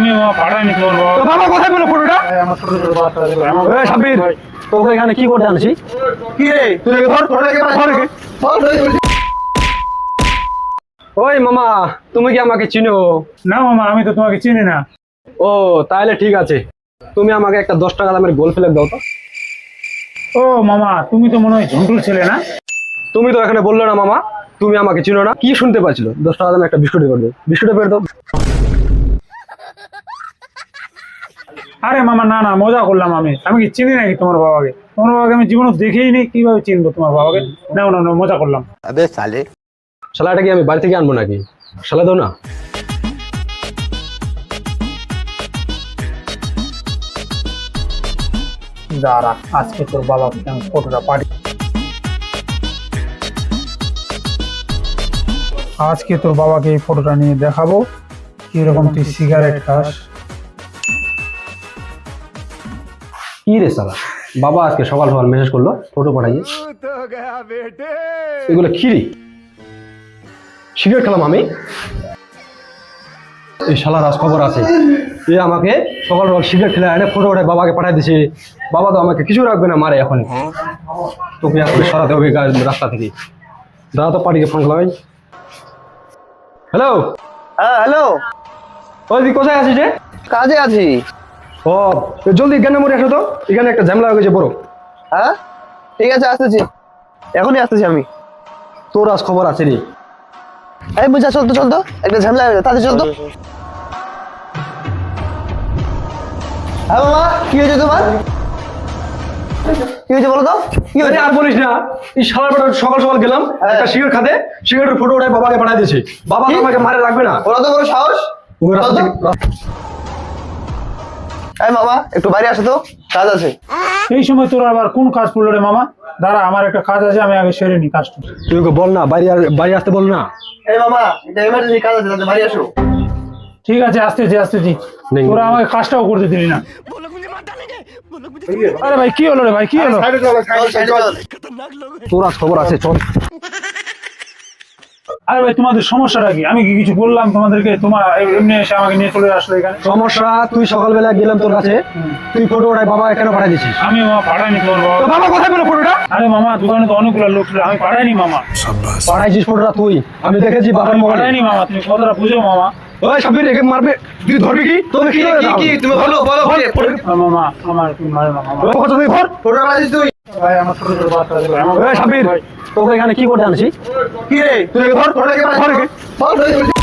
আমি মামা পাঠাইনি তোমার তো বাবা কোথায় পেল ফটোটা ভাই, আমার ছোট ছোট বাচ্চা আছে ভাই, আমার এ সাব্বির তোকে এখানে কি করতে আনছি? কি রে? তুই ধর ধর ওই মামা তুমি কি আমাকে চিনো? না মামা আমি তো তোমাকে চিনি না। ও তাহলে ঠিক আছে। তুমি আমাকে একটা দশ টাকা দামের গোল ফ্লেক দাও তো। ও মামা তুমি তো মনে হয় ঝন্টুর ছেলে না? তুমি তো এখানে বললে না মামা তুমি আমাকে চিনো না। কি শুনতে পাচ্ছিল? দশ টাকা দামে একটা বিস্কুট করে দাও বিস্কুটে পেয়ে দাও। আরে মামা না না মজা করলাম আমি। আমি কি চিনি নাকি তোমার বাবাকে? তোমার বাবাকে আমি জীবনে দেখেই নেই কীভাবে চিনবো তোমার বাবাকে? না না না মজা করলাম। আবে সালে শালাটা কি আমি বাড়ি থেকে আনব নাকি? শালা দাও না। যারা আজকে তোর বাবা ফটোটা পাঠিয়ে আজকে তোর বাবাকে এই ফটোটা নিয়ে দেখাবো। কীরকম তুই সিগারেট খাস। কি রে শালা বাবা আজকে সকাল সকাল মেসেজ করল ফটো পাঠাইয়ে। এগুলো খিরি সিগারেট খেলাম আমি। এই শালার আজ খবর আছে। এ আমাকে সকাল সকাল সিগারেট খেলে এনে ফটো ওঠায় বাবাকে পাঠাই দিছে। বাবা তো আমাকে কিছু রাখবে না মারে এখন। তোকে এখন সরাতে হবে রাস্তা থেকে। দাদা তো পার্টিকে ফোন করলাম হ্যালো হ্যাঁ হ্যালো ওই কোথায় আছিস রে? কাজে আছি। ও জলদি মরে আসো তো। এখানে একটা ঝামেলা হয়ে গেছে বড় হ্যাঁ? ঠিক আছে আসতেছি। এখনই আসতেছি আমি। তোর আজ খবর আছে রে। এই বুঝা চল তো চল তো। একটা ঝামেলা হয়ে চল তো। হ্যাঁ মামা কি হয়েছে তোমার? কি হয়েছে বলো তো? কি হয়েছে? আর বলিস না। এই বেটা সকাল সকাল গেলাম হ্যাঁ। একটা সিগারেট খাতে সিগারেটের ফটো ওঠায় বাবাকে পাঠিয়ে দিয়েছে। বাবা আমাকে মারে রাখবে না। ওরা তো বড় সাহস। এই মামা একটু বাইরে আসো তো কাজ আছে। এই সময় তোর আবার কোন কাজ পড়ল রে মামা? দাঁড়া আমার একটা কাজ আছে আমি আগে সেরে নি কাজটা। তুই ওকে বল না বাড়ি আর- বাড়ি আসতে বল না। এই মামা এটা এমার্জেন্সি কাজ আছে তাহলে বাড়ি আসো। ঠিক আছে আসতেছি আসতেছি। তোরা আমাকে কাজটাও করতে দিলি না। আরে ভাই কি হলো রে ভাই কি হলো? চল সাইডে চল তোর আজ খবর আছে চল। আরে ভাই তোমাদের সমস্যাটা কি? আমি কি কিছু বললাম তোমাদেরকে? তোমার এমনি এসে আমাকে নিয়ে চলে আসলো এখানে। সমস্যা তুই সকালবেলা গেলাম তোর কাছে। তুই ফটো ওঠায় বাবা কেন পাঠিয়ে দিছিস আমি মামা পাঠাইনি তোমার বাবা। তো বাবা কোথায় পেল ফটোটা আরে মামা দোকানে তো অনেকগুলো লোক ছিল আমি পাঠাইনি মামা। পাঠাইছিস ফটোটা তুই। আমি দেখেছি বাবার মোবাইলে। পাঠাইনি মামা তুমি কথাটা বুঝো মামা। ওই সাব্বির একে মারবে। তুই ধরবি কি? তোকে কি তুমি বলো বলো মামা আমার তুমি মারে মামা। কথা তুই ধর। ফটো বানাইছিস তুই? সাব্বির তোকে এখানে কি করতে আনছি? কি রে? তুই ধর ধর।